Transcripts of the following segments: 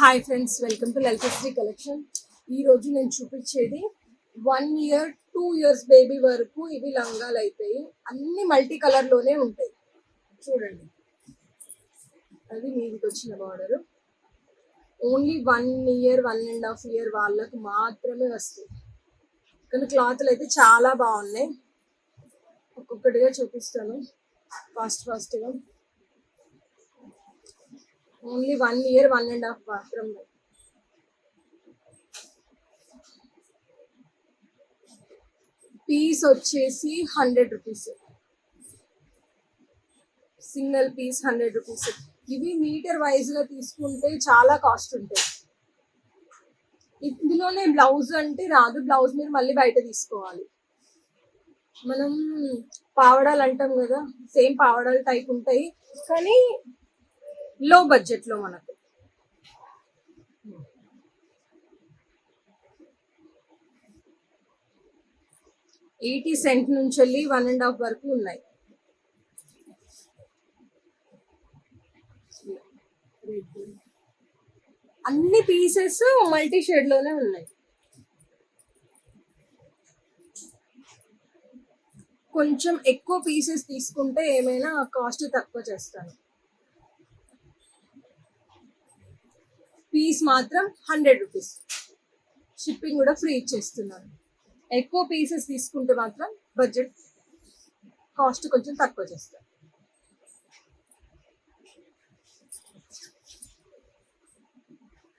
Hi friends welcome to Lalithasri collection ఈరోజు నేను చూపించేది one year two years baby వరకు ఇవి లంగాలు అవుతాయి అన్ని మల్టీ కలర్లోనే ఉంటాయి. చూడండి. అది మీదికి వచ్చిన border only one year one and half year వాళ్ళకు మాత్రమే వస్తాయి. కానీ క్లాత్లు అయితే చాలా బాగున్నాయి. ఒక్కొక్కటిగా చూపిస్తాను. ఫాస్ట్ ఫాస్ట్గా only one year one and half bathroom. Piece వచ్చేసి hundred rupees. Single piece hundred rupees. ఇవి మీటర్ వైజ్ తీసుకుంటే చాలా కాస్ట్ ఉంటాయి. ఇందులోనే బ్లౌజ్ అంటే రాదు బ్లౌజ్ మీరు మళ్ళీ బయట తీసుకోవాలి. మనం పావడాలు అంటాం కదా సేమ్ పావడాలు టైప్ ఉంటాయి. కానీ లో బడ్జెట్లో మనకు. ఎయిటీ సెంట్ నుంచి వెళ్ళి వన్ అండ్ హాఫ్ వరకు ఉన్నాయి. అన్ని పీసెస్ మల్టీ షేడ్లోనే ఉన్నాయి. కొంచెం ఎక్కువ పీసెస్ తీసుకుంటే ఏమైనా కాస్ట్ తక్కువ చేస్తాను. పీస్ మాత్రం హండ్రెడ్ రూపీస్. షిప్పింగ్ కూడా ఫ్రీ ఇచ్చేస్తున్నాను ఎక్కువ పీసెస్ తీసుకుంటే మాత్రం బడ్జెట్ కాస్ట్ కొంచెం తక్కువ చేస్తాను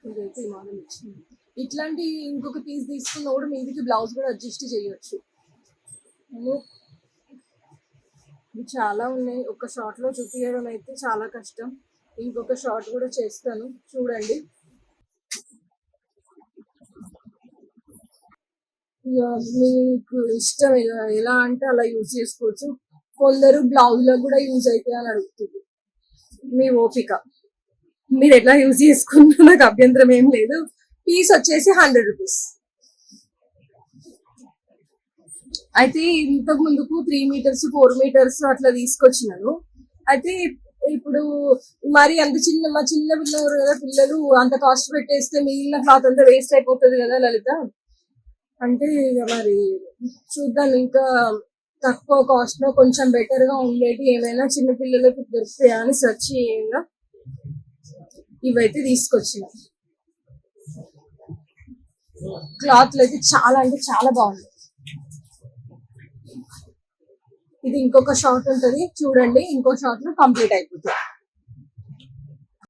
ఇదైతే మోడల్ వచ్చింది ఇట్లాంటి ఇంకొక పీస్ తీసుకున్న కూడా మీదికి బ్లౌజ్ కూడా అడ్జస్ట్ చేయొచ్చు. చాలా ఉన్నాయి. ఒక షార్ట్లో చూపించడం అయితే చాలా కష్టం. ఇంకొక షార్ట్ కూడా చేస్తాను. చూడండి. మీకు ఇష్టం ఎలా ఎలా అంటే అలా యూజ్ చేసుకోవచ్చు. కొందరు బ్లౌజ్లో కూడా యూజ్ అవుతాయి అని అడుగుతుంది. మీ ఓపిక. మీరు ఎట్లా యూజ్ చేసుకున్నా నాకు అభ్యంతరం ఏం లేదు. పీస్ వచ్చేసి హండ్రెడ్ రూపీస్ అయితే ఇంతకు ముందుకు త్రీ మీటర్స్ ఫోర్ మీటర్స్ అట్లా తీసుకొచ్చినాను. అయితే ఇప్పుడు మరి అంత చిన్న మా చిన్న పిల్లలు కదా పిల్లలు అంత కాస్ట్ పెట్టేస్తే మిగిలిన క్లాత్ అంతా వేస్ట్ అయిపోతుంది కదా లలిత? అంటే ఇక మరి చూద్దాం ఇంకా తక్కువ కాస్ట్లో కొంచెం బెటర్గా ఉండేది ఏమైనా చిన్న పిల్లలకు దొరుకుతాయా అని సెర్చ్ చేయంగా. ఇవైతే తీసుకొచ్చిన. క్లాత్లు అయితే చాలా అంటే చాలా బాగుంది. ఇది ఇంకొక షార్ట్ ఉంటుంది చూడండి ఇంకో షార్ట్లో కంప్లీట్ అయిపోతుంది.